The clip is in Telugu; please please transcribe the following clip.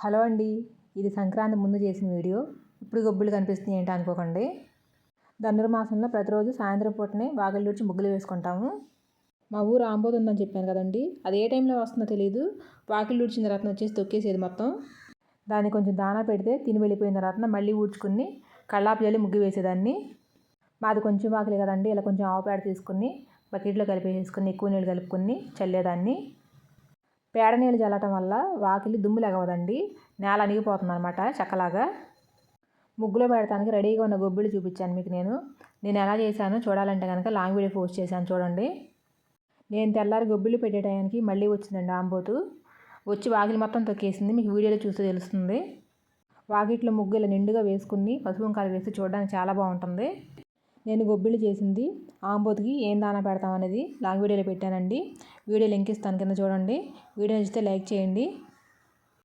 హలో అండి ఇది సంక్రాంతి ముందు చేసిన వీడియో. ఇప్పుడు గొబ్బులు కనిపిస్తున్నాయి ఏంటి అనుకోకండి. ధనుర్మాసంలో ప్రతిరోజు సాయంత్రం పూటనే వాకిలి ఊడ్చి ముగ్గులు వేసుకుంటాము. మా ఊరు ఆంబోతు ఉందని చెప్పాను కదండి అది ఏ టైంలో వస్తుందో తెలియదు వాకిలి ఊడ్చిన తర్వాత వచ్చేసి తొక్కేసేది మొత్తం. దాన్ని కొంచెం దానా పెడితే తిని వెళ్ళిపోయిన తర్వాత మళ్ళీ ఊడ్చుకుని కళ్ళాపు జల్లి ముగ్గు వేసేదాన్ని. మాది కొంచెం వాకిలి కదండి ఇలా కొంచెం ఆవు పేడ తీసుకుని బకెట్లో కలిపేసేసుకుని ఎక్కువ నీళ్ళు కలుపుకొని చల్లేదాన్ని. పేడ నీళ్ళు చల్లటం వల్ల వాకిలి దుమ్ములు ఎగవదండి నేల అనిగిపోతుంది అనమాట చక్కలాగా. ముగ్గులో పెడతానికి రెడీగా ఉన్న గొబ్బిళ్ళు చూపించాను మీకు నేను. నేను ఎలా చేశానో చూడాలంటే కనుక లాంగ్ వీడియో పోస్ట్ చేశాను చూడండి. నేను తెల్లారి గొబ్బిళ్ళు పెట్టే టైంకి మళ్ళీ వచ్చిందండి ఆంబోతు. వచ్చి వాకిలి మొత్తం తొక్కేసింది. మీకు వీడియోలో చూస్తే తెలుస్తుంది. వాకిట్లో ముగ్గులు నిండుగా వేసుకుని పసుపు కాలు వేసి చూడడానికి చాలా బాగుంటుంది. నేను గొబ్బిళ్ళు చేసింది. ఆంబోతికి ఏం దానా పెడతాం అనేది లాంగ్ వీడియోలో పెట్టానండి. వీడియో లింక్ ఇస్తాను కింద చూడండి. వీడియో నచ్చితే లైక్ చేయండి.